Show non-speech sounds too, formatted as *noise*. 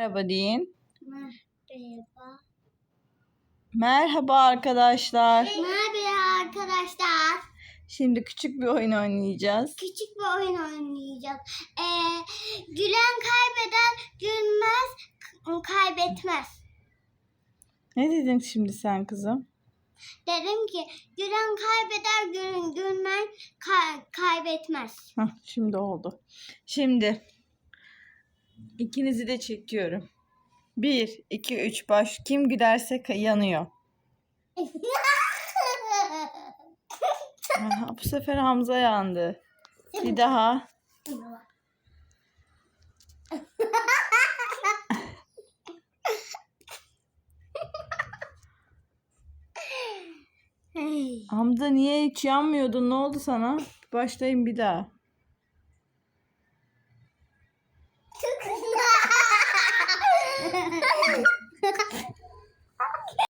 Merhaba deyin. Merhaba. Merhaba arkadaşlar. Merhaba arkadaşlar. Şimdi küçük bir oyun oynayacağız. Küçük bir oyun oynayacağız. Ee, gülen kaybeder, gülmez kaybetmez. Ne dedin şimdi sen kızım? Dedim ki gülen kaybeder, gül, gülmez kay- kaybetmez. Hah, şimdi oldu. Şimdi ikinizi de çekiyorum. Bir, iki, üç baş. Kim gülerse ka- yanıyor. Aha, bu sefer Hamza yandı. Bir daha. *laughs* Hamza niye hiç yanmıyordun? Ne oldu sana? Başlayın bir daha.